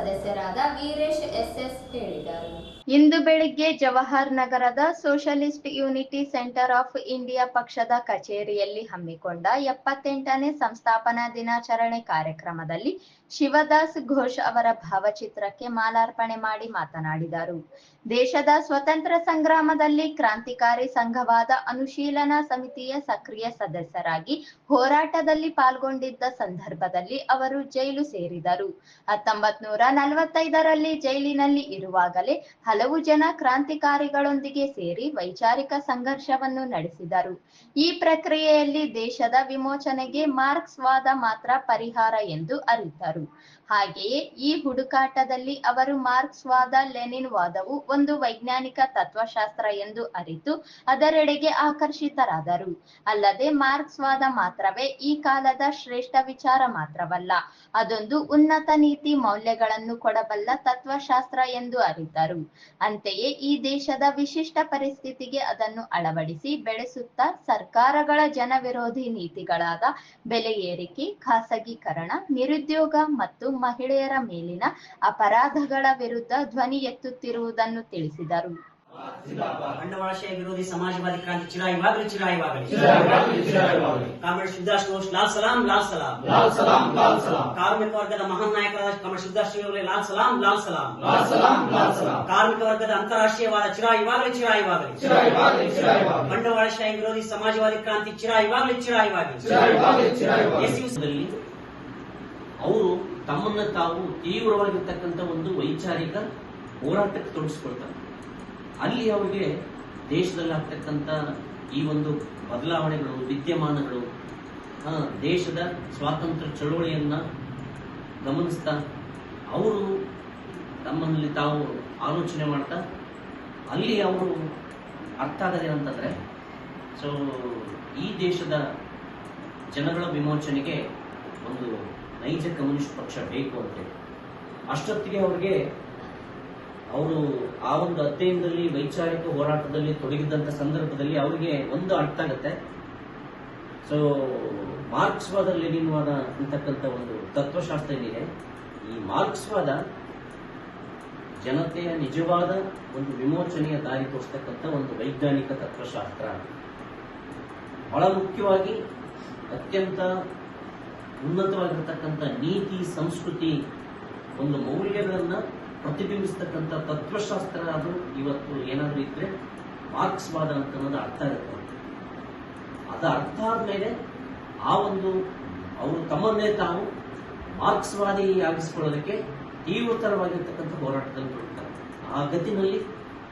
ಸದಸ್ಯರಾದ ವೀರೇಶ್ ಎಸ್ಎಸ್ ಹೇಳಿದರು. ಇಂದು ಬೆಳಿಗ್ಗೆ ಜವಾಹರ್ ನಗರದ socialist unity centre of India ಪಕ್ಷದ ಕಚೇರಿಯಲ್ಲಿ ಹಮ್ಮಿಕೊಂಡ ಎಪ್ಪತ್ತೆಂಟನೇ ಸಂಸ್ಥಾಪನಾ ದಿನಾಚರಣೆ ಕಾರ್ಯಕ್ರಮದಲ್ಲಿ ಶಿವದಾಸ್ ಘೋಷ್ ಅವರ ಭಾವಚಿತ್ರಕ್ಕೆ ಮಾಲಾರ್ಪಣೆ ಮಾಡಿ ಮಾತನಾಡಿದರು. ದೇಶದ ಸ್ವತಂತ್ರ ಸಂಗ್ರಾಮದಲ್ಲಿ ಕ್ರಾಂತಿಕಾರಿ ಸಂಘವಾದ ಅನುಶೀಲನಾ ಸಮಿತಿಯ ಸಕ್ರಿಯ ಸದಸ್ಯರಾಗಿ ಹೋರಾಟದಲ್ಲಿ ಪಾಲ್ಗೊಂಡಿದ್ದ ಸಂದರ್ಭದಲ್ಲಿ ಅವರು ಜೈಲು ಸೇರಿದರು. ಹತ್ತೊಂಬತ್ ನೂರ ನಲವತ್ತೈದರಲ್ಲಿ ಜೈಲಿನಲ್ಲಿ ಇರುವಾಗಲೇ ಹಲವು ಜನ ಕ್ರಾಂತಿಕಾರಿಗಳೊಂದಿಗೆ ಸೇರಿ ವೈಚಾರಿಕ ಸಂಘರ್ಷವನ್ನು ನಡೆಸಿದರು. ಈ ಪ್ರಕ್ರಿಯೆಯಲ್ಲಿ ದೇಶದ ವಿಮೋಚನೆಗೆ ಮಾರ್ಕ್ಸ್ವಾದ ಮಾತ್ರ ಪರಿಹಾರ ಎಂದು ಅರಿತರು. ಹಾಗೆಯೇ ಈ ಹುಡುಕಾಟದಲ್ಲಿ ಅವರು ಮಾರ್ಕ್ಸ್ ವಾದ ಲೆನಿನ್ ವಾದವು ಒಂದು ವೈಜ್ಞಾನಿಕ ತತ್ವಶಾಸ್ತ್ರ ಎಂದು ಅರಿತು ಅದರೆಡೆಗೆ ಆಕರ್ಷಿತರಾದರು. ಅಲ್ಲದೆ ಮಾರ್ಕ್ಸ್ ವಾದ ಮಾತ್ರವೇ ಈ ಕಾಲದ ಶ್ರೇಷ್ಠ ವಿಚಾರ ಮಾತ್ರವಲ್ಲ, ಅದೊಂದು ಉನ್ನತ ನೀತಿ ಮೌಲ್ಯಗಳನ್ನು ಕೊಡಬಲ್ಲ ತತ್ವಶಾಸ್ತ್ರ ಎಂದು ಅರಿತರು. ಅಂತೆಯೇ ಈ ದೇಶದ ವಿಶಿಷ್ಟ ಪರಿಸ್ಥಿತಿಗೆ ಅದನ್ನು ಅಳವಡಿಸಿ ಬೆಳೆಸುತ್ತಾ ಸರ್ಕಾರಗಳ ಜನವಿರೋಧಿ ನೀತಿಗಳಾದ ಬೆಲೆ ಏರಿಕೆ, ಖಾಸಗೀಕರಣ, ನಿರುದ್ಯೋಗ ಮತ್ತು ಮಹಿಳೆಯರ ಮೇಲಿನ ಅಪರಾಧಗಳ ವಿರುದ್ಧ ಧ್ವನಿ ಎತ್ತುತ್ತಿರುವುದನ್ನು ತಿಳಿಸಿದರು. ಬಂಡವಾಳಶಾಹಿ ವಿರೋಧಿ ಸಮಾಜವಾದಿ ಕ್ರಾಂತಿ ಚಿರಾಯವಾಗಲಿ ಚಿರಾಯವಾಗಲಿ. ಕಾಮರೇಡ್ ಘೋಷ್ ಲಾಲ್ ಸಲಾಂ ಲಾಲ್ ಸಲಾಂ. ಲಾಲ್ ಸಲಾಂ ಲಾಲ್ ಸಲಾಂ. ಕಾರ್ಮಿಕ ವರ್ಗದ ಮಹಾನ್ ನಾಯಕರಾದ ಕಾಮರೇಡ್ ಸಿದ್ಧಾಶ್ರೀ ಅವರಿಗೆ ಲಾಲ್ ಸಲಾಂ ಲಾಲ್ ಸಲಾಂ. ಲಾಲ್ ಸಲಾಂ ಲಾಲ್ ಸಲಾಂ. ಕಾರ್ಮಿಕ ವರ್ಗದ ಅಂತಾರಾಷ್ಟ್ರೀಯವಾದ ಚಿರಾಯವಾಗಲಿ ಚಿರಾಯವಾಗಲಿ. ಚಿರಾಯವಾಗಲಿ ಚಿರಾಯವಾಗಲಿ. ಬಂಡವಾಳಶಾಹಿ ವಿರೋಧಿ ಸಮಾಜವಾದಿ ಕ್ರಾಂತಿ ಚಿರಾಯವಾಗಲಿ ಚಿರಾಯವಾಗಲಿ. ಚಿರಾಯವಾಗಲಿ ಚಿರಾಯವಾಗಲಿ. ಅವರು ತಮ್ಮನ್ನ ತಾವು ತೀವ್ರವಾಗಿರ್ತಕ್ಕಂಥ ಒಂದು ವೈಚಾರಿಕ ಹೋರಾಟಕ್ಕೆ ತೊಡಗಿಸ್ಕೊಳ್ತಾರೆ. ಅಲ್ಲಿ ಅವರಿಗೆ ದೇಶದಲ್ಲಿ ಆಗ್ತಕ್ಕಂಥ ಈ ಒಂದು ಬದಲಾವಣೆಗಳು, ವಿದ್ಯಮಾನಗಳು ದೇಶದ ಸ್ವಾತಂತ್ರ್ಯ ಚಳುವಳಿಯನ್ನ ಗಮನಿಸ್ತಾ, ಅವರು ತಮ್ಮಲ್ಲಿ ತಾವು ಆಲೋಚನೆ ಮಾಡ್ತಾ, ಅಲ್ಲಿ ಅವರು ಅರ್ಥ ಆಗೋದೇನಂತಂದರೆ ಸೊ ಈ ದೇಶದ ಜನಗಳ ವಿಮೋಚನೆಗೆ ಒಂದು ನೈಜ ಕಮ್ಯುನಿಸ್ಟ್ ಪಕ್ಷ ಬೇಕು ಅಂತೇಳಿ ಅಷ್ಟೊತ್ತಿಗೆ ಅವ್ರಿಗೆ ಅವರು ಆ ಒಂದು ಅಧ್ಯಯನದಲ್ಲಿ, ವೈಚಾರಿಕ ಹೋರಾಟದಲ್ಲಿ ತೊಡಗಿದ್ದಂಥ ಸಂದರ್ಭದಲ್ಲಿ ಅವರಿಗೆ ಒಂದು ಅರ್ಥ ಆಗುತ್ತೆ. ಸೊ ಮಾರ್ಕ್ಸ್ವಾದ ಲೆನಿನ್ವಾದ ಅಂತಕ್ಕಂಥ ಒಂದು ತತ್ವಶಾಸ್ತ್ರ ಏನಿದೆ, ಈ ಮಾರ್ಕ್ಸ್ವಾದ ಜನತೆಯ ನಿಜವಾದ ಒಂದು ವಿಮೋಚನೆಯ ದಾರಿ ತೋರಿಸ್ತಕ್ಕಂಥ ಒಂದು ವೈಜ್ಞಾನಿಕ ತತ್ವಶಾಸ್ತ್ರ. ಬಹಳ ಮುಖ್ಯವಾಗಿ ಅತ್ಯಂತ ಉನ್ನತವಾಗಿರ್ತಕ್ಕಂಥ ನೀತಿ, ಸಂಸ್ಕೃತಿ ಒಂದು ಮೌಲ್ಯಗಳನ್ನು ಪ್ರತಿಬಿಂಬಿಸ್ತಕ್ಕಂಥ ತತ್ವಶಾಸ್ತ್ರ ಅದು ಇವತ್ತು ಏನಾದರೂ ಇದ್ರೆ ಮಾರ್ಕ್ಸ್ವಾದ ಅಂತ ಅನ್ನೋದು ಅರ್ಥ ಆಗುತ್ತೆ ಅದು ಅರ್ಥ ಆದ್ಮೇಲೆ ಆ ಒಂದು ಅವರು ತಮ್ಮನ್ನೇ ತಾವು ಮಾರ್ಕ್ಸ್ವಾದಿ ಆಗಿಸ್ಕೊಳ್ಳೋದಕ್ಕೆ ತೀವ್ರತರವಾಗಿರ್ತಕ್ಕಂಥ ಹೋರಾಟದಲ್ಲಿ ತೊಡಗ್ತಾರೆ. ಆ ಗತಿನಲ್ಲಿ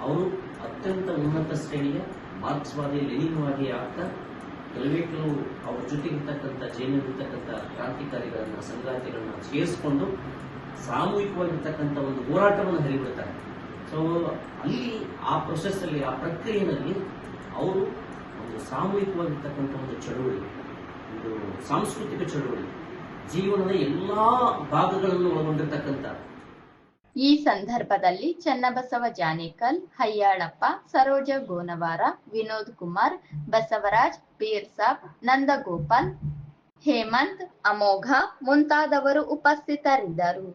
ಅವರು ಅತ್ಯಂತ ಉನ್ನತ ಶ್ರೇಣಿಯ ಮಾರ್ಕ್ಸ್ವಾದಿ ಲೆನಿನ್ವಾದಿ ಆಗ್ತಾ ಕೆಲವು ಅವ್ರ ಜೊತೆಗಿರ್ತಕ್ಕಂಥ ಜೈಲಿರ್ತಕ್ಕಂಥ ಕ್ರಾಂತಿಕಾರಿಗಳನ್ನ ಸಂಗಾತಿಗಳನ್ನ ಸೇರಿಸ್ಕೊಂಡು ಸಾಮೂಹಿಕವಾಗಿರ್ತಕ್ಕಂಥ ಒಂದು ಹೋರಾಟವನ್ನು ಹರಿಬಿಡ್ತಾರೆ. ಸೊ ಅಲ್ಲಿ ಆ ಪ್ರೊಸೆಸ್ ಅಲ್ಲಿ, ಆ ಪ್ರಕ್ರಿಯೆಯಲ್ಲಿ ಅವರು ಒಂದು ಸಾಮೂಹಿಕವಾಗಿರ್ತಕ್ಕಂಥ ಒಂದು ಚಳುವಳಿ, ಒಂದು ಸಾಂಸ್ಕೃತಿಕ ಚಳುವಳಿ, ಜೀವನದ ಎಲ್ಲಾ ಭಾಗಗಳನ್ನು ಒಳಗೊಂಡಿರ್ತಕ್ಕಂಥ ಈ ಸಂದರ್ಭದಲ್ಲಿ ಚನ್ನಬಸವ ಜಾನೇಕಲ್ ಹಯ್ಯಾಳಪ್ಪ ಸರೋಜ ಗೋನವಾರ, ವಿನೋದ್ ಕುಮಾರ್, ಬಸವರಾಜ್ ಪೀರ್ಸಾಬ್ ನಂದಗೋಪಾಲ್, ಹೇಮಂತ್, ಅಮೋಘ ಮುಂತಾದವರು ಉಪಸ್ಥಿತರಿದ್ದರು.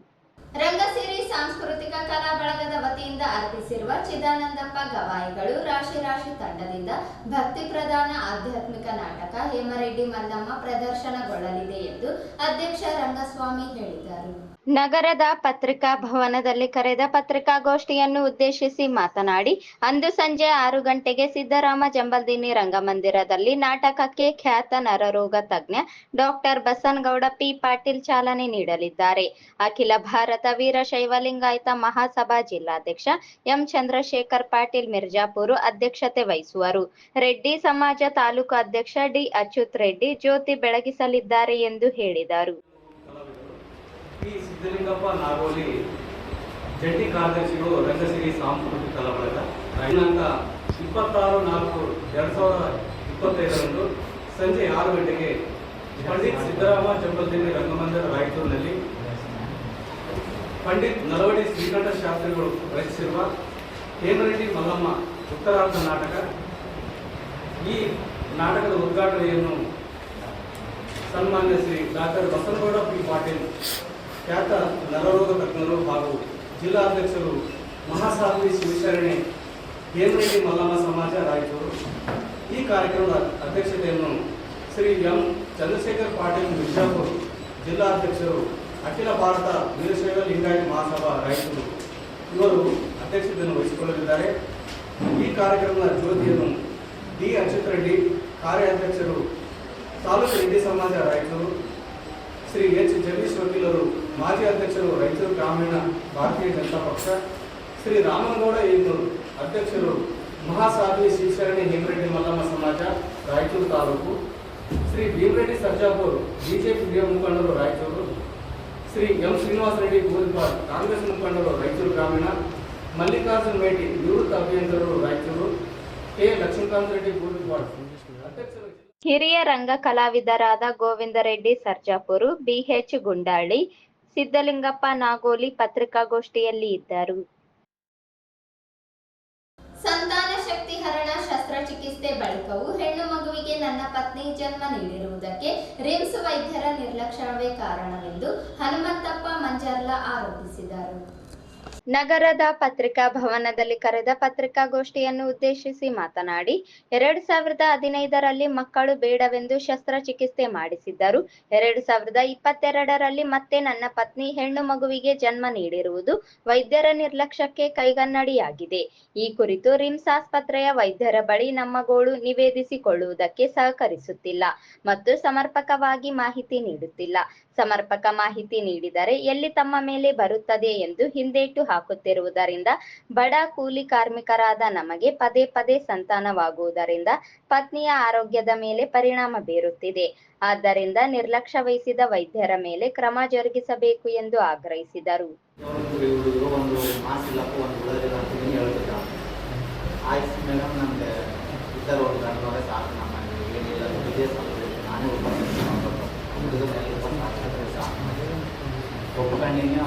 ರಂಗಸಿರಿ ಸಾಂಸ್ಕೃತಿಕ ಕಲಾ ಬಳಗದ ವತಿಯಿಂದ ಅರ್ಪಿಸಿರುವ ಚಿದಾನಂದಪ್ಪ ಗವಾಯಿಗಳು ರಾಶಿ ರಾಶಿ ತಂಡದಿಂದ ಭಕ್ತಿ ಪ್ರಧಾನ ಆಧ್ಯಾತ್ಮಿಕ ನಾಟಕ ಹೇಮರೆಡ್ಡಿ ಮಲ್ಲಮ್ಮ ಪ್ರದರ್ಶನಗೊಳ್ಳಲಿದೆ ಎಂದು ಅಧ್ಯಕ್ಷ ರಂಗಸ್ವಾಮಿ ಹೇಳಿದರು. ನಗರದ ಪತ್ರಿಕಾ ಭವನದಲ್ಲಿ ಕರೆದ ಪತ್ರಿಕಾಗೋಷ್ಠಿಯನ್ನು ಉದ್ದೇಶಿಸಿ ಮಾತನಾಡಿ, ಅಂದು ಸಂಜೆ ಆರು ಗಂಟೆಗೆ ಸಿದ್ದರಾಮ ಜಂಬಲ್ದಿನಿ ರಂಗಮಂದಿರದಲ್ಲಿ ನಾಟಕಕ್ಕೆ ಖ್ಯಾತ ನರರೋಗ ತಜ್ಞ ಡಾಕ್ಟರ್ ಬಸನಗೌಡ ಪಿ. ಪಾಟೀಲ್ ಚಾಲನೆ ನೀಡಲಿದ್ದಾರೆ. ಅಖಿಲ ಭಾರತ ವೀರಶೈವಲಿಂಗಾಯತ ಮಹಾಸಭಾ ಜಿಲ್ಲಾಧ್ಯಕ್ಷ ಎಂ. ಚಂದ್ರಶೇಖರ್ ಪಾಟೀಲ್ ಮಿರ್ಜಾಪುರ ಅಧ್ಯಕ್ಷತೆ ವಹಿಸುವರು. ರೆಡ್ಡಿ ಸಮಾಜ ತಾಲೂಕು ಅಧ್ಯಕ್ಷ ಡಿ. ಅಚ್ಯುತ್ ರೆಡ್ಡಿ ಜ್ಯೋತಿ ಬೆಳಗಿಸಲಿದ್ದಾರೆ ಎಂದು ಹೇಳಿದರು. ಪಿ ಸಿದ್ದಲಿಂಗಪ್ಪ ನಾಗೋಲಿ ಜಂಟಿ ಕಾರ್ಯದರ್ಶಿಗಳು ರಂಗಸಿರಿ ಸಾಂಸ್ಕೃತಿಕ ಕಲಾಬಳಗ. ದಿನಾಂಕ ಇಪ್ಪತ್ತಾರು ನಾಲ್ಕು ಎರಡು ಸಾವಿರದ ಇಪ್ಪತ್ತೈದರಂದು ಸಂಜೆ ಆರು ಗಂಟೆಗೆ ಪಂಡಿತ್ ಸಿದ್ದರಾಮ ಜಂಬಲ್ದಿನ್ನಿ ರಂಗಮಂದಿರ ರಾಯಚೂರಿನಲ್ಲಿ. ಪಂಡಿತ್ ನಲವಡಿ ಶ್ರೀಕಂಠ ಶಾಸ್ತ್ರಿಗಳು ರಚಿಸಿರುವ ಹೇಮರೆಡ್ಡಿ ಮಲ್ಲಮ್ಮ ಉತ್ತರಾರ್ಧ ನಾಟಕ. ಈ ನಾಟಕದ ಉದ್ಘಾಟನೆಯನ್ನು ಸನ್ಮಾನ್ಯ ಶ್ರೀ ಡಾಕ್ಟರ್ ಬಸನಗೌಡ ಪಿ ಪಾಟೀಲ್ ಖ್ಯಾತ ನರರೋಗ ತಜ್ಞರು ಹಾಗೂ ಜಿಲ್ಲಾಧ್ಯಕ್ಷರು ಮಹಾಸಾಧ್ವಿ ಶಿವಶರಣೆ, ಹೇಮರೆಡ್ಡಿ ಮಲ್ಲಮ್ಮ ಸಮಾಜ ರಾಯಚೂರು. ಈ ಕಾರ್ಯಕ್ರಮದ ಅಧ್ಯಕ್ಷತೆಯನ್ನು ಶ್ರೀ ಎಂ ಚಂದ್ರಶೇಖರ್ ಪಾಟೀಲ್ ಮಿರ್ಜಾಪುರ್ ಜಿಲ್ಲಾಧ್ಯಕ್ಷರು ಅಖಿಲ ಭಾರತ ವೀರಶೈವ ಲಿಂಗಾಯತ ಮಹಾಸಭಾ ರಾಯಚೂರು ಇವರು ಅಧ್ಯಕ್ಷತೆಯನ್ನು ವಹಿಸಿಕೊಳ್ಳಲಿದ್ದಾರೆ. ಈ ಕಾರ್ಯಕ್ರಮದ ಜ್ಯೋತಿಯನ್ನು ಡಿ ಅಚ್ಯುತ್ ರೆಡ್ಡಿ ಕಾರ್ಯಾಧ್ಯಕ್ಷರು ತಾಲೂಕು ರೆಡ್ಡಿ ಸಮಾಜ ರಾಯಚೂರು ಶ್ರೀ ಎಚ್ ಜಗದೀಶ್ ವಕೀಲರು ಮಾಜಿ ಅಧ್ಯಕ್ಷರು ರಾಯಚೂರು ಗ್ರಾಮೀಣ ಭಾರತೀಯ ಜನತಾ ಪಕ್ಷ ಶ್ರೀ ರಾಮನಗೌಡ ಏನ್ನೂರು ಅಧ್ಯಕ್ಷರು ಮಹಾಸಾಧ್ವಿ ಶಿವಶರಣಿ ಹೇಮರೆಡ್ಡಿ ಮಲ್ಲಮ್ಮ ಸಮಾಜ ರಾಯಚೂರು ತಾಲೂಕು ಶ್ರೀ ಭೀಮರೆಡ್ಡಿ ಸರ್ಜಾಪುರ್ ಬಿಜೆಪಿ ಹಿರಿಯ ಮುಖಂಡರು ರಾಯಚೂರು ಶ್ರೀ ಎಂ ಶ್ರೀನಿವಾಸ ರೆಡ್ಡಿ ಗೋಲ್ಪಾಲ್ ಕಾಂಗ್ರೆಸ್ ಮುಖಂಡರು ರಾಯಚೂರು ಗ್ರಾಮೀಣ ಮಲ್ಲಿಕಾರ್ಜುನ್ ಮೇಟಿ ನಿವೃತ್ತ ಅಭಿಯಂತರರು ರಾಯಚೂರು ಕೆ ಲಕ್ಷ್ಮೀಕಾಂತ್ ರೆಡ್ಡಿ ಗೋಲ್ಪಾಲ್ ಅಧ್ಯಕ್ಷರು ಹಿರಿಯ ರಂಗ ಕಲಾವಿದರಾದ ಗೋವಿಂದ ರೆಡ್ಡಿ, ಸರ್ಜಾಪುರು, ಬಿಎಚ್ ಗುಂಡಾಳಿ ಸಿದ್ದಲಿಂಗಪ್ಪ ನಾಗೋಲಿ ಪತ್ರಿಕಾಗೋಷ್ಠಿಯಲ್ಲಿ ಇದ್ದರು. ಸಂತಾನ ಶಕ್ತಿ ಹರಣ ಶಸ್ತ್ರಚಿಕಿತ್ಸೆ ಬಳಿಕವೂ ಹೆಣ್ಣು ಮಗುವಿಗೆ ನನ್ನ ಪತ್ನಿ ಜನ್ಮ ನೀಡಿರುವುದಕ್ಕೆ ರಿಮ್ಸ್ ವೈದ್ಯರ ನಿರ್ಲಕ್ಷ್ಯವೇ ಕಾರಣವೆಂದು ಹನುಮಂತಪ್ಪ ಮಂಜರ್ಲಾ ಆರೋಪಿಸಿದರು. ನಗರದ ಪತ್ರಿಕಾ ಭವನದಲ್ಲಿ ಕರೆದ ಪತ್ರಿಕಾಗೋಷ್ಠಿಯನ್ನು ಉದ್ದೇಶಿಸಿ ಮಾತನಾಡಿ, ಎರಡ್ ಸಾವಿರದ ಹದಿನೈದರಲ್ಲಿ ಮಕ್ಕಳು ಬೇಡವೆಂದು ಶಸ್ತ್ರಚಿಕಿತ್ಸೆ ಮಾಡಿಸಿದ್ದರು. ಎರಡ್ ಸಾವಿರದ ಇಪ್ಪತ್ತೆರಡರಲ್ಲಿ ಮತ್ತೆ ನನ್ನ ಪತ್ನಿ ಹೆಣ್ಣು ಮಗುವಿಗೆ ಜನ್ಮ ನೀಡಿರುವುದು ವೈದ್ಯರ ನಿರ್ಲಕ್ಷ್ಯಕ್ಕೆ ಕೈಗನ್ನಡಿಯಾಗಿದೆ. ಈ ಕುರಿತು ರಿಮ್ಸ್ ಆಸ್ಪತ್ರೆಯ ವೈದ್ಯರ ಬಳಿ ನಮ್ಮ ಗೋಳು ನಿವೇದಿಸಿಕೊಳ್ಳುವುದಕ್ಕೆ ಸಹಕರಿಸುತ್ತಿಲ್ಲ ಮತ್ತು ಸಮರ್ಪಕವಾಗಿ ಮಾಹಿತಿ ನೀಡುತ್ತಿಲ್ಲ. ಸಮರ್ಪಕ ಮಾಹಿತಿ ನೀಡಿದರೆ ಎಲ್ಲಿ ತಮ್ಮ ಮೇಲೆ ಬರುತ್ತದೆ ಎಂದು ಹಿಂದೇಟು ಹಾಕುತ್ತಿರುವುದರಿಂದ ಬಡ ಕೂಲಿ ಕಾರ್ಮಿಕರಾದ ನಮಗೆ ಪದೇ ಪದೇ ಸಂತಾನವಾಗುವುದರಿಂದ ಪತ್ನಿಯ ಆರೋಗ್ಯದ ಮೇಲೆ ಪರಿಣಾಮ ಬೀರುತ್ತಿದೆ. ಆದ್ದರಿಂದ ನಿರ್ಲಕ್ಷ್ಯ ವಹಿಸಿದ ವೈದ್ಯರ ಮೇಲೆ ಕ್ರಮ ಜರುಗಿಸಬೇಕು ಎಂದು ಆಗ್ರಹಿಸಿದರು. ಸಾಕು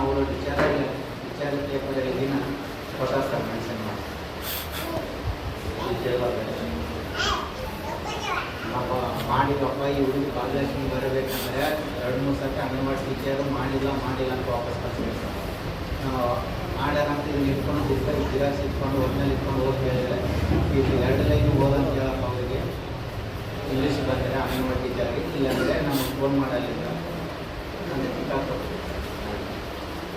ಅವರು ವಿಚಾರ ವಿಚಾರ ಪೇಪರ್ಗಿನ ಕೊಟ್ಟಾರ ಮೆನ್ಷನ್ ಮೆಣಸಿನ ಪಾಪ ಮಾಡಿದಪ್ಪ ಈ ಹುಡುಗಿ ಬರಬೇಕಂದ್ರೆ ಎರಡು ಮೂರು ಸರ್ತಿ ಅಂಗನವಾಡಿ ಟೀಚರು ಮಾಡಿಲ್ಲ ಮಾಡಿಲ್ಲ ಅಂತ ವಾಪಸ್ ಕಳಿಸ್ಬೇಕು ನಾವು ಮಾಡ್ಯಾರ ಅಂತ ಇದನ್ನ ಇಟ್ಕೊಂಡು ಬಿಟ್ಟು ಜಿರಾಕ್ಸ್ ಇಟ್ಕೊಂಡು ಇಟ್ಕೊಂಡು ಹೋಗಿ ಹೇಳಿದ್ರೆ ಇದು ಎರಡು ಲೈನ್ ಓದಂತ ಹೇಳಪ್ಪ ಅವರಿಗೆ ಇಂಗ್ಲೀಷ್ ಬಂದರೆ ಅಂಗನವಾಡಿ ಟೀಚರ್ಗೆ ಇಲ್ಲಾಂದರೆ ನಾನು ಫೋನ್ ಮಾಡಲಿಲ್ಲ ಅಂತ ಕಿತ್ತಾಕ್ಬೇಕು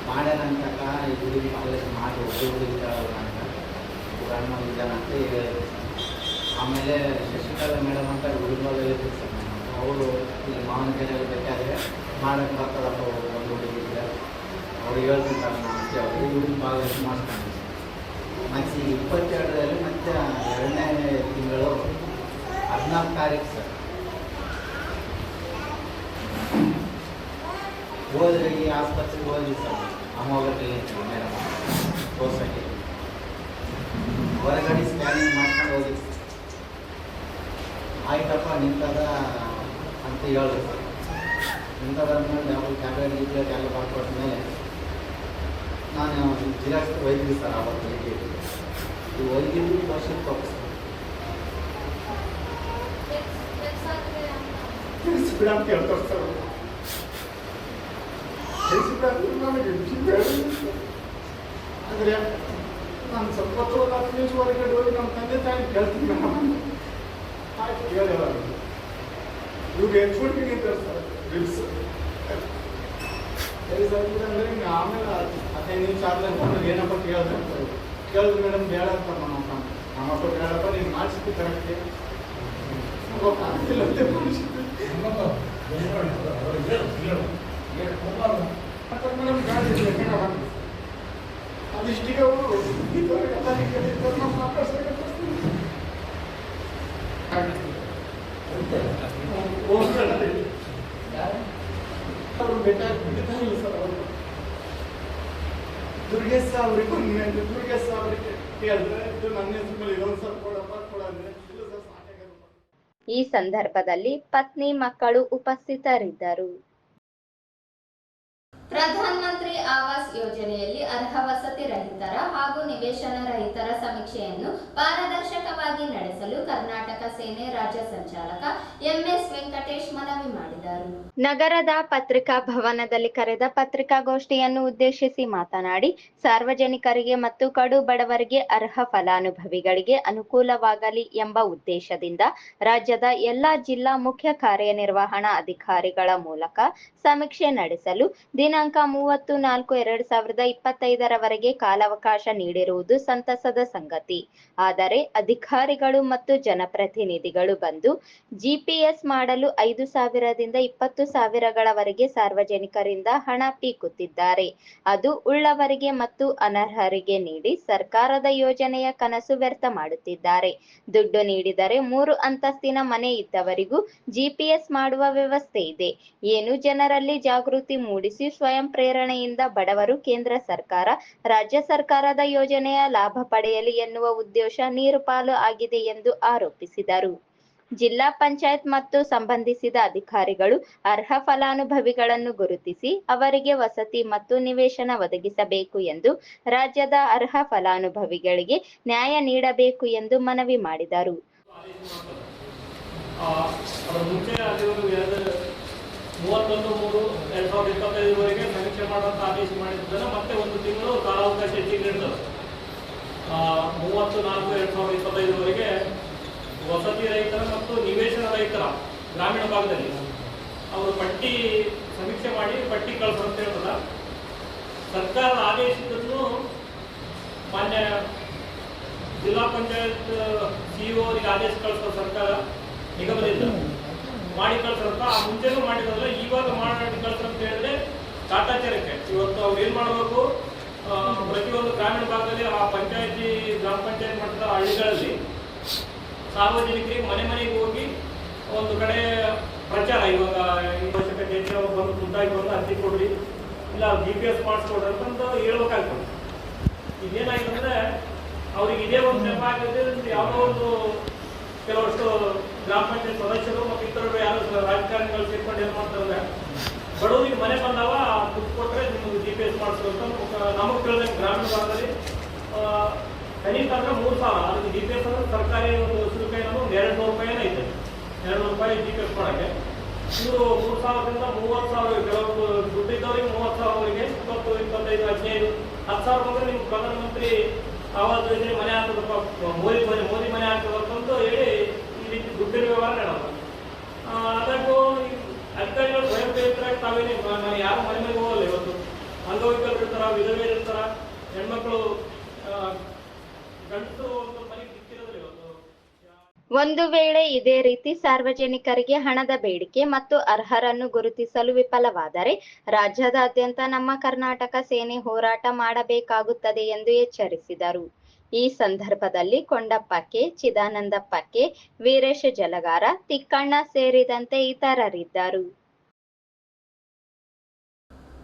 ಮಾಡ್ಯಾರ ಅಂತಕ್ಕ ಈ ಹುಡುಗಿ ಕಾಲೇಜ್ ಮಾಡಿ ಒಬ್ಬ ಹುಡುಗಿ ಇದ್ದಾನೆ ಅಂತ ಹೇಳಿದ್ರು ಆಮೇಲೆ ಶಶಿಕಲಾ ಮೇಡಮ್ ಅಂತ ಇರ್ತೀವಿ ಸರ್ ಅವರು ಇಲ್ಲಿ ಮಾವನ ಕೈಯಲ್ಲಿ ಬೇಕಾದರೆ ಮಾಡಕ್ಕೆ ಬರ್ತದಪ್ಪ ಒಂದು ಹುಡುಗಿದ್ರೆ ಅವ್ರು ಹೇಳ್ತಿದ್ದಾರೆ ಮತ್ತೆ ಅವರು ಹುಡುಗಿ ಭಾಗವಹಿಸಿ ಮಾಡ್ತಾರೆ ಮತ್ತು ಇಪ್ಪತ್ತೆರಡರಲ್ಲಿ ಮತ್ತೆ ಎರಡನೇ ತಿಂಗಳು ಹದಿನಾಲ್ಕು ತಾರೀಕು ಸರ್. ಹೋದ್ರೆ ಆಸ್ಪತ್ರೆಗೆ ಹೋದ್ವಿ ಸರ್. ಮೇಡಮ್ ತೋರ್ಸಕ್ಕೆ ಹೊರಗಡೆ ಸ್ಕ್ಯಾನಿಂಗ್ ಮಾಡ್ಕೊಂಡು ಹೋಗಿ. ಆಯ್ತಪ್ಪ ನಿಂತದ ಅಂತ ಹೇಳಿದ್ರು ಸರ್ ನಿಂತದ ಅಂದ್ಮೇಲೆ ಯಾವ ಟ್ಯಾಬ್ಲೆಟ್ ಗಿಬ್ಲೆಟ್ ಎಲ್ಲ ಬರ್ಕೊಟ್ಟ ಮೇಲೆ ನಾನು ಜಿರಾಕ್ಸ್ ಒಯ್ದ್ವಿ ಸರ್ ಆವತ್ತು ಬೆಳಿಗ್ಗೆ ಇದು ಒಯ್ದಿದ್ದು ವರ್ಷಕ್ಕೆ ವಾಪಸ್ ಬಿಡ ಅಂತ ಹೇಳ್ತಾರೆ ಸರ್. ಅಂದ್ರೆ ನನಗೆ ಜೀವ ಅಂದರೆ ನಾನು ಸ್ವಲ್ಪ ಹೊತ್ತು ಒಂದು ಹತ್ತು ನಿಮಿಷ ಹೊರಗಡೆ ಹೋಗಿ ನಮ್ಮ ತಂದೆ ತಾಯಿ ಕೇಳ್ತೀನಿ ನಾನು ಆಯ್ತು ಹೇಳಿಲ್ಲ ಇವ್ರು ಎಚ್ಚಿಗೆ ನಿಂತಾರೆ ಸರ್ ರಿಲ್ಸ್ ಸರಿ ಸರ್ ಅಂದ್ರೆ ಹಿಂಗೆ ಆಮೇಲೆ ಹದಿನೈದು ನಿಮಿಷ ಆದ್ಮೇಲೆ ಬಂದು ಏನಪ್ಪ ಕೇಳಿದ್ರೆ ಅಂತ ಕೇಳಿದ್ರು ಮೇಡಮ್ ಬೇಡ ಅಂತ ನಮ್ಮ ಅಪ್ಪ ನಮ್ಮಪ್ಪ ಬೇಡಪ್ಪ ನೀನು ಮಾಡಿಸಿದ್ದು ಕರೆಕ್ಟ್ ಆಗ್ತಿಲ್ಲ ಅಂತ ಮೇಡಮ್ ಗಾಡಿ ಈ ಸಂದರ್ಭದಲ್ಲಿ ಪತ್ನಿ ಮಕ್ಕಳು ಉಪಸ್ಥಿತರಿದ್ದರು. ಪ್ರಧಾನ ಮಂತ್ರಿ ಆವಾಸ್ ಯೋಜನೆಯಲ್ಲಿ ಅರ್ಹ ವಸತಿ ರಹಿತರ ಹಾಗೂ ನಿವೇಶನ ರಹಿತರ ಸಮೀಕ್ಷೆಯನ್ನು ಪಾರದರ್ಶಕವಾಗಿ ನಡೆಸಲು ಕರ್ನಾಟಕ ಸೇನೆ ರಾಜ್ಯ ಸಂಚಾಲಕ ಎಂಎಸ್ ವೆಂಕಟೇಶ್ ಮನವಿ ಮಾಡಿದರು. ನಗರದ ಪತ್ರಿಕಾ ಭವನದಲ್ಲಿ ಕರೆದ ಪತ್ರಿಕಾಗೋಷ್ಠಿಯನ್ನು ಉದ್ದೇಶಿಸಿ ಮಾತನಾಡಿ, ಸಾರ್ವಜನಿಕರಿಗೆ ಮತ್ತು ಕಡು ಬಡವರಿಗೆ ಅರ್ಹ ಫಲಾನುಭವಿಗಳಿಗೆ ಅನುಕೂಲವಾಗಲಿ ಎಂಬ ಉದ್ದೇಶದಿಂದ ರಾಜ್ಯದ ಎಲ್ಲಾ ಜಿಲ್ಲಾ ಮುಖ್ಯ ಕಾರ್ಯನಿರ್ವಹಣಾ ಅಧಿಕಾರಿಗಳ ಮೂಲಕ ಸಮೀಕ್ಷೆ ನಡೆಸಲು ದಿನಾಂಕ ಮೂವತ್ತು ನಾಲ್ಕು ಎರಡ್ ಸಾವಿರದ ಇಪ್ಪತ್ತೈದರವರೆಗೆ ಕಾಲಾವಕಾಶ ನೀಡಿರುವುದು ಸಂತಸದ ಸಂಗತಿ. ಆದರೆ ಅಧಿಕಾರಿಗಳು ಮತ್ತು ಜನಪ್ರತಿನಿಧಿಗಳು ಬಂದು ಜಿಪಿಎಸ್ ಮಾಡಲು ಐದು ಸಾವಿರದಿಂದ ಇಪ್ಪತ್ತು ಸಾವಿರಗಳವರೆಗೆ ಸಾರ್ವಜನಿಕರಿಂದ ಹಣ ಪೀಕುತ್ತಿದ್ದಾರೆ. ಅದು ಉಳ್ಳವರಿಗೆ ಮತ್ತು ಅನರ್ಹರಿಗೆ ನೀಡಿ ಸರ್ಕಾರದ ಯೋಜನೆಯ ಕನಸು ವ್ಯರ್ಥ ಮಾಡುತ್ತಿದ್ದಾರೆ. ದುಡ್ಡು ನೀಡಿದರೆ ಮೂರು ಅಂತಸ್ತಿನ ಮನೆ ಇದ್ದವರಿಗೂ ಜಿಪಿಎಸ್ ಮಾಡುವ ವ್ಯವಸ್ಥೆ ಇದೆ. ಏನು ಜನರಲ್ಲಿ ಜಾಗೃತಿ ಮೂಡಿಸಿ ಸ್ವಯಂ ಪ್ರೇರಣೆಯಿಂದ ಬಡವರು ಕೇಂದ್ರ ಸರ್ಕಾರ, ರಾಜ್ಯ ಸರ್ಕಾರದ ಯೋಜನೆಯ ಲಾಭ ಪಡೆಯಲಿ ಎನ್ನುವ ಉದ್ದೇಶ ನೀರುಪಾಲು ಆಗಿದೆ ಎಂದು ಆರೋಪಿಸಿದರು. ಜಿಲ್ಲಾ ಪಂಚಾಯತ್ ಮತ್ತು ಸಂಬಂಧಿಸಿದ ಅಧಿಕಾರಿಗಳು ಅರ್ಹ ಫಲಾನುಭವಿಗಳನ್ನು ಗುರುತಿಸಿ ಅವರಿಗೆ ವಸತಿ ಮತ್ತು ನಿವೇಶನ ಒದಗಿಸಬೇಕು ಎಂದು ರಾಜ್ಯದ ಅರ್ಹ ಫಲಾನುಭವಿಗಳಿಗೆ ನ್ಯಾಯ ನೀಡಬೇಕು ಎಂದು ಮನವಿ ಮಾಡಿದರು. ಮೂವತ್ತೊಂದು, ಮೂರು, ಎರಡ್ ಸಾವಿರದ ಇಪ್ಪತ್ತೈದರವರೆಗೆ ಸಮೀಕ್ಷೆ ಮಾಡುವಂತ ಆದೇಶ ಮಾಡಿದ್ದನ್ನು ಮತ್ತೆ ಒಂದು ತಿಂಗಳು ಕಾಲಾವಕಾಶ ಹೆಚ್ಚಿಗೆ ನೀಡಿದರು ಮೂವತ್ತು, ನಾಲ್ಕು, ಎರಡ್ ಸಾವಿರದ ಇಪ್ಪತ್ತೈದರವರೆಗೆ ವಸತಿ ರೈತರ ಮತ್ತು ನಿವೇಶನ ರೈತರ ಗ್ರಾಮೀಣ ಭಾಗದಲ್ಲಿ ಅವರು ಪಟ್ಟಿ ಸಮೀಕ್ಷೆ ಮಾಡಿ ಪಟ್ಟಿ ಕಳಿಸು ಅಂತ ಹೇಳ್ತದ. ಸರ್ಕಾರ ಆದೇಶದನ್ನು ಮಾನ್ಯ ಜಿಲ್ಲಾ ಪಂಚಾಯತ್ ಸಿಇಒ ಅವರಿಗೆ ಆದೇಶ ಕಳಿಸೋ ಸರ್ಕಾರ ನಿಗಮದಿಂದ ಮಾಡಿ ಕಳ್ಸಂತ ಆ ಮುಂಚೆನೂ ಮಾಡಿದ್ರಲ್ಲ ಇವಾಗ ಮಾಡಿ ಕಳ್ಸಂತ ಹೇಳಿದ್ರೆ ಕಾಟಾಚಾರಕ್ಕೆ. ಇವತ್ತು ಅವ್ರು ಏನ್ ಮಾಡಬೇಕು? ಪ್ರತಿಯೊಂದು ಗ್ರಾಮೀಣ ಭಾಗದಲ್ಲಿ ಆ ಪಂಚಾಯತಿ, ಗ್ರಾಮ ಪಂಚಾಯತ್ ಮಟ್ಟದ ಹಳ್ಳಿಗಳಲ್ಲಿ ಸಾರ್ವಜನಿಕರಿಗೆ ಮನೆ ಮನೆಗೆ ಹೋಗಿ ಒಂದು ಕಡೆ ಪ್ರಚಾರ. ಇವಾಗ ಅವಶ್ಯಕತೆ ಬಂದು ಮುಂದಾಗಿ ಬಂದು ಅರ್ಜಿ ಕೊಡ್ರಿ, ಇಲ್ಲ ಜಿ ಪಿ ಎಸ್ ಮಾಡಿಸ್ಕೊಡ್ರಿ ಅಂತಂದು ಹೇಳ್ಬೇಕಾಗ್ತದೆ. ಇದೇನಾಗಿದೆ ಅಂದ್ರೆ ಅವ್ರಿಗೆ ಇದೇ ಒಂದು ನೆಪ ಆಗಿದೆ ಯಾವುದೋ ಒಂದು ಕೆಲವಷ್ಟು ಗ್ರಾಮ ಪಂಚಾಯತ್ ಸದಸ್ಯರು ಮತ್ತು ಇತರರು ಯಾರು ರಾಜಕಾರಣಿಗಳು ಸೇರ್ಕೊಂಡು ಏನ್ ಮಾಡ್ತಾರೆ ಬಡವರಿಗೆ ಮನೆ ಬಂದಾವ ದುಡ್ಡು ಕೊಟ್ಟರೆ ನಿಮ್ಗೆ ಜಿ ಪಿ ಎಸ್ ಮಾಡಿಸ್ಬೇಕು ನಮಗೆ ತಿಳಿದಂಗೆ ಗ್ರಾಮೀಣ ಭಾಗದಲ್ಲಿ ಕನಿಷ್ಠ ಅಂದ್ರೆ ಮೂರು ಸಾವಿರ. ಅದಕ್ಕೆ ಜಿ ಪಿ ಎಸ್ ಅಂದ್ರೆ ಸರ್ಕಾರಿ ಒಂದು ಶುಲ್ಕ ಏನೋ ಒಂದು ಎರಡು ನೂರು ರೂಪಾಯಿ ಏನೋ ಐತೆ. ಎರಡು ನೂರು ರೂಪಾಯಿ ಜಿ ಪಿ ಎಸ್ ಮಾಡೋಕ್ಕೆ. ಇವರು ಮೂರು ಸಾವಿರದಿಂದ ಮೂವತ್ತು ಸಾವಿರ ಕೆಲವೊಂದು ದುಡ್ಡು ಇದ್ದವರಿಗೆ ಮೂವತ್ತು ಸಾವಿರವರಿಗೆ ಇಪ್ಪತ್ತು, ಇಪ್ಪತ್ತೈದು, ಹದಿನೈದು, ಹತ್ತು ಸಾವಿರ ಬಂದ್ರೆ ನಿಮ್ಗೆ ಪ್ರಧಾನಮಂತ್ರಿ ಆವಾಸ್ ಯೋಜನೆ ಮನೆ ಹಾಕೋದಪ್ಪ ಮೋದಿ ಮನೆ ಮೋದಿ ಮನೆ ಹಾಕೋದಪ್ಪ ಅಂತ ಹೇಳಿ ರೀತಿ ವ್ಯವಹಾರ ಅದಕ್ಕೂ ಈ ಅಧಿಕಾರಿಗಳು ಸ್ವಯಂ ಪ್ರೇರಿತರಾಗಿ ತಾವೇನೆ ಯಾರು ಮನೆ ಮನೆಗೆ ಹೋಗಲ್ಲ ಇವತ್ತು. ಅಂಗವಿಕಲರು ಇರ್ತಾರ, ವಿಧವೆಯರು ಇರ್ತಾರ, ಹೆಣ್ಮಕ್ಳು ಗಂಡಸರು ಒಂದು ವೇಳೆ ಇದೇ ರೀತಿ ಸಾರ್ವಜನಿಕರಿಗೆ ಹಣದ ಬೇಡಿಕೆ ಮತ್ತು ಅರ್ಹರನ್ನು ಗುರುತಿಸಲು ವಿಫಲವಾದರೆ ರಾಜ್ಯದಾದ್ಯಂತ ನಮ್ಮ ಕರ್ನಾಟಕ ಸೇನೆ ಹೋರಾಟ ಮಾಡಬೇಕಾಗುತ್ತದೆ ಎಂದು ಎಚ್ಚರಿಸಿದರು. ಈ ಸಂದರ್ಭದಲ್ಲಿ ಕೊಂಡಪ್ಪಕ್ಕೆ, ಚಿದಾನಂದಪ್ಪಕ್ಕೆ, ವೀರೇಶ ಜಲಗಾರ, ತಿಕ್ಕಣ್ಣ ಸೇರಿದಂತೆ ಇತರರಿದ್ದರು.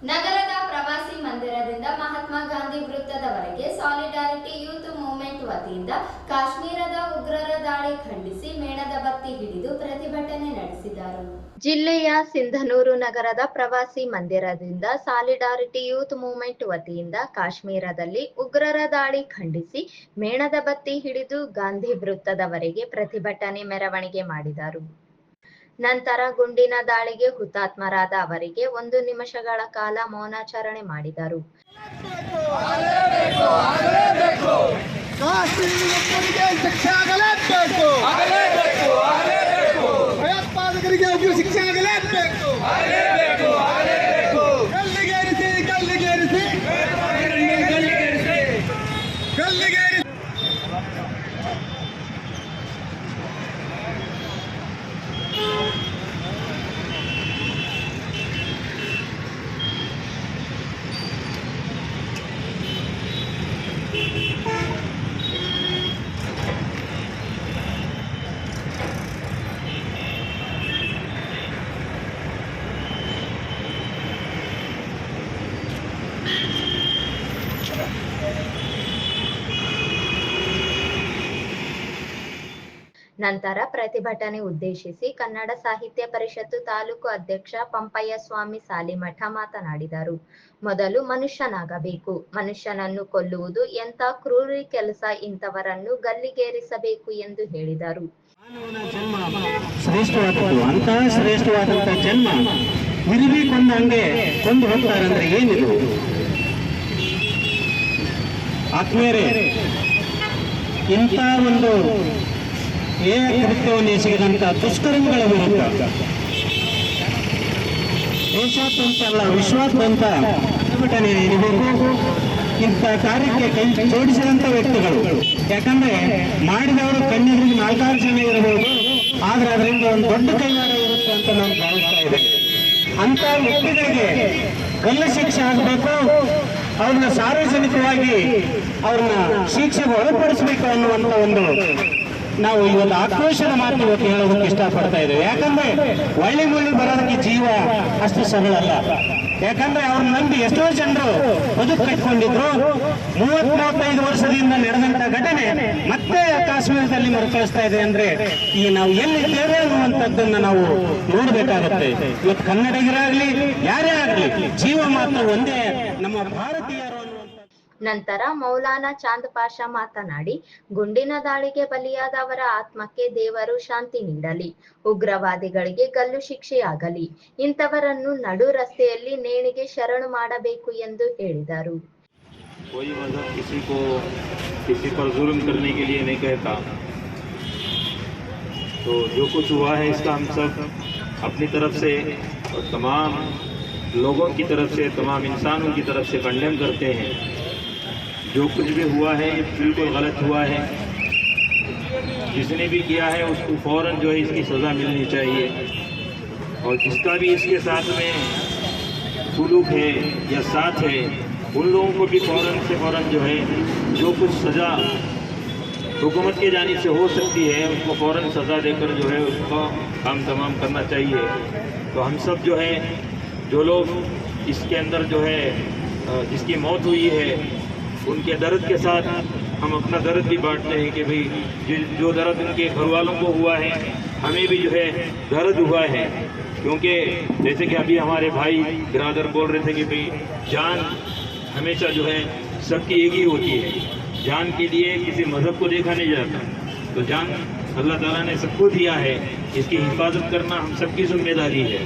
ನಗರದ ಪ್ರವಾಸಿ ಮಂದಿರದಿಂದ ಮಹಾತ್ಮ ಗಾಂಧಿ ವೃತ್ತದವರೆಗೆ ಸಾಲಿಡಾರಿಟಿ ಯೂತ್ ಮೂವ್ಮೆಂಟ್ ವತಿಯಿಂದ ಕಾಶ್ಮೀರದ ಉಗ್ರರ ದಾಳಿ ಖಂಡಿಸಿ ಮೇಣದ ಬತ್ತಿ ಹಿಡಿದು ಪ್ರತಿಭಟನೆ ನಡೆಸಿದರು. ಜಿಲ್ಲೆಯ ಸಿಂಧನೂರು ನಗರದ ಪ್ರವಾಸಿ ಮಂದಿರದಿಂದ ಸಾಲಿಡಾರಿಟಿ ಯೂತ್ ಮೂವ್ಮೆಂಟ್ ವತಿಯಿಂದ ಕಾಶ್ಮೀರದಲ್ಲಿ ಉಗ್ರರ ದಾಳಿ ಖಂಡಿಸಿ ಮೇಣದ ಬತ್ತಿ ಹಿಡಿದು ಗಾಂಧಿ ವೃತ್ತದವರೆಗೆ ಪ್ರತಿಭಟನೆ ಮೆರವಣಿಗೆ ಮಾಡಿದರು. ನಂತರ ಗುಂಡಿನ ದಾಳಿಗೆ ಹುತಾತ್ಮರಾದ ಅವರಿಗೆ ಒಂದು ನಿಮಿಷಗಳ ಕಾಲ ಮೌನಾಚರಣೆ ಮಾಡಿದರು. ನಂತರ ಪ್ರತಿಭಟನೆ ಉದ್ದೇಶಿಸಿ ಕನ್ನಡ ಸಾಹಿತ್ಯ ಪರಿಷತ್ತು ತಾಲೂಕು ಅಧ್ಯಕ್ಷ ಪಂಪಯ್ಯ ಸ್ವಾಮಿ ಸಾಲಿಮಠ ಮಾತನಾಡಿದರು. ಮೊದಲು ಮನುಷ್ಯನಾಗಬೇಕು. ಮನುಷ್ಯನನ್ನು ಕೊಲ್ಲುವುದು ಎಂತ ಕ್ರೂರಿ ಕೆಲಸ ಇಂಥವರನ್ನು ಗಲ್ಲಿಗೇರಿಸಬೇಕು ಎಂದು ಹೇಳಿದರು. ಆತ್ಮೀಯರೇ, ಇಂಥ ಒಂದು ಏ ಕೃತ್ಯವನ್ನು ಎಸಗಿದಂತಹ ದುಷ್ಕರ್ಮಿಗಳ ವಿರುದ್ಧ ದೇಶಾದ್ಯಂತ ಅಲ್ಲ, ವಿಶ್ವಾದ್ಯಂತ ಪ್ರತಿಭಟನೆ ನೀಡಬೇಕು. ಇಂಥ ಕಾರ್ಯಕ್ಕೆ ಕೈ ಜೋಡಿಸಿದಂಥ ವ್ಯಕ್ತಿಗಳು. ಯಾಕಂದ್ರೆ ಮಾಡಿದವರು ಕಣ್ಣೆದುರಿಗೆ ನಾಲ್ಕಾರು ಜನ ಇರಬಹುದು, ಆದ್ರೆ ಅದರಿಂದ ಒಂದು ದೊಡ್ಡ ಕೈವಾರ ಇರುತ್ತೆ ಅಂತ ನಾವು ಭಾವಿಸ್ತಾ ಇದ್ದೇವೆ ಅಂತ ವ್ಯಕ್ತಿಗಳಿಗೆ ಗಲ್ಲ ಶಿಕ್ಷೆ ಆಗಬೇಕು, ಅವ್ರನ್ನ ಸಾರ್ವಜನಿಕವಾಗಿ ಅವ್ರನ್ನ ಶಿಕ್ಷೆಗೆ ಒಳಪಡಿಸಬೇಕು ಅನ್ನುವಂತ ಒಂದು ನಾವು ಇವತ್ತು ಆಕ್ರೋಶದ ಮಾತು ಇವತ್ತು ಹೇಳೋದಕ್ಕೆ ಇಷ್ಟಪಡ್ತಾ ಇದ್ದೇವೆ. ಯಾಕಂದ್ರೆ ಒಳ್ಳೆ ಮುಳ್ಳಿ ಬರೋದಕ್ಕೆ ಜೀವ ಅಷ್ಟು ಸರಳ ಅಲ್ಲ. ಯಾಕಂದ್ರೆ ಅವ್ರನ್ನ ನಂಬಿ ಎಷ್ಟೋ ಜನರು ಬದುಕು ಕಟ್ಕೊಂಡಿದ್ರು. ಮೂವತ್ ಮೂವತ್ತೈದು ವರ್ಷದಿಂದ ನಡೆದಂತ ಘಟನೆ ಮತ್ತೆ ಕಾಶ್ಮೀರದಲ್ಲಿ ಮರುಕಳಿಸ್ತಾ ಇದೆ ಅಂದ್ರೆ ಈ ನಾವು ಎಲ್ಲಿದ್ದೇವೆ ಅನ್ನುವಂಥದ್ದನ್ನ ನಾವು ನೋಡಬೇಕಾಗುತ್ತೆ. ಇವತ್ತು ಕನ್ನಡಿಗರಾಗ್ಲಿ, ಯಾರೇ ಆಗ್ಲಿ, ಜೀವ ಮಾತ್ರ ಒಂದೇ ನಮ್ಮ ಅನ್ನುವಂಥ ನಂತರ ಮೌಲಾನಾ ಚಾಂದ್ ಪಾಷಾ ಮಾತನಾಡಿ ಗುಂಡಿನ ದಾಳಿಗೆ ಬಲಿಯಾದವರ ಆತ್ಮಕ್ಕೆ ದೇವರು ಶಾಂತಿ ನೀಡಲಿ ಉಗ್ರವಾದಿಗಳಿಗೆ ಗಲ್ಲು ಶಿಕ್ಷೆಯಾಗಲಿ ಇಂಥವರನ್ನು ನಡು ರಸ್ತೆಯಲ್ಲಿ ನೇಣಿಗೆ ಶರಣು ಮಾಡಬೇಕು ಎಂದು ಹೇಳಿದರು कोई मज़हब किसी को किसी पर जुल्म करने के लिए नहीं कहता तो जो कुछ हुआ है इसका हम सब अपनी तरफ से और तमाम लोगों की तरफ से तमाम इंसानों की तरफ से कंडेम करते हैं जो कुछ भी हुआ है, ये बिल्कुल गलत हुआ है। जिसने भी किया है, उसको फ़ौर जो है इसकी सज़ा मिलनी चाहिए। और जिसका भी इसके साथ में सुलूक है या साथ है, उन लोगों को भी फ़ौरन से फ़ौरन जो है, जो कुछ सज़ा हुकूमत की जानी से हो सकती है, उसको फ़ौरन सज़ा देकर जो है, उसका काम तमाम करना चाहिए। तो हम सब जो है, जो लोग इसके अंदर जो है जिसकी मौत हुई है उनके दर्द के साथ हम अपना दर्द भी बांटते हैं कि भाई, जो दर्द उनके घर वालों को हुआ है, हमें भी जो है दर्द हुआ है। क्योंकि जैसे कि अभी हमारे भाई बिरादर बोल रहे थे कि भाई, जान हमेशा जो है सबकी एक ही होती है। जान के लिए किसी मज़हब को देखा नहीं जाता। तो जान अल्लाह ताला ने सबको दिया है, इसकी हिफाजत करना हम सबकी ज़िम्मेदारी है।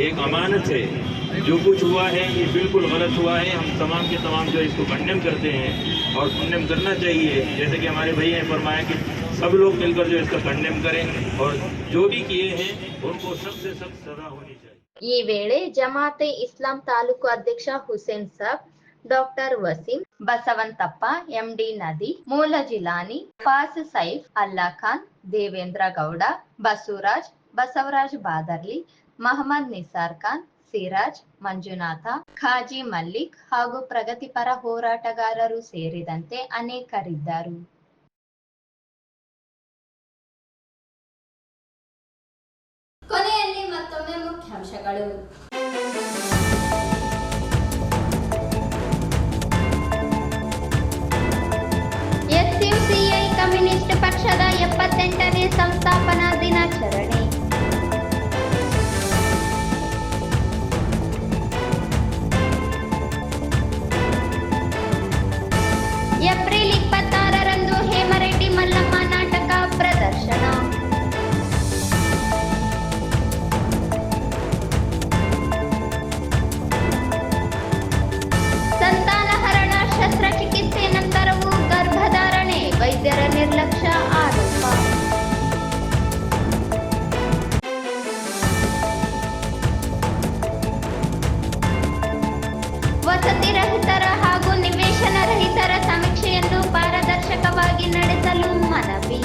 एक अमानत है। जो कुछ हुआ है ये बिल्कुल गलत हुआ है हम तमाम के तमाम जो है इसको कंडेम करते हैं और कंडेम करना चाहिए जैसे कि हमारे भैया ने फरमाया कि सब लोग मिलकर जो इसका कंडेम करें और जो भी किए हैं उनको सख्त से सख्त सज़ा होनी चाहिए ಈ ವೇಳೆ ಜಮಾತೆ ಇಸ್ಲಾಂ ತಾಲೂಕು ಅಧ್ಯಕ್ಷ ಹುಸೇನ್ ಸಾಬ್ ಡಾಕ್ಟರ್ ವಸೀಂ ಬಸವಂತಪ್ಪ ಎಂಡಿ ನದಿ ಮೂಲ ಜಿಲಾನಿ ಫಾಸ್ ಸೈಫ್ ಅಲ್ಲಾ ಖಾನ್ ದೇವೇಂದ್ರ ಗೌಡ ಬಸವರಾಜ್ ಬಸವರಾಜ್ ಬಾದರ್ಲಿ ಮಹಮ್ಮದ್ ನಿಸಾರ್ ಖಾನ್ ಸಿರಾಜ್ ಮಂಜುನಾಥ ಖಾಜಿ ಮಲ್ಲಿಕ್ ಹಾಗೂ ಪ್ರಗತಿಪರ ಹೋರಾಟಗಾರರು ಸೇರಿದಂತೆ ಅನೇಕರಿದ್ದರು. ಕೊನೆಯಲ್ಲಿ ಮತ್ತೊಮ್ಮೆ ಮುಖ್ಯಾಂಶಗಳು. ಎಸ್ಯುಸಿಐ ಕಮ್ಯುನಿಸ್ಟ್ ಪಕ್ಷದ ಎಪ್ಪತ್ತೆಂಟನೇ ಸಂಸ್ಥಾಪನಾ ವಸತಿ ರಹಿತರ ಹಾಗೂ ನಿವೇಶನ ರಹಿತರ ಸಮೀಕ್ಷೆಯನ್ನು ಪಾರದರ್ಶಕವಾಗಿ ನಡೆಸಲು ಮನವಿ.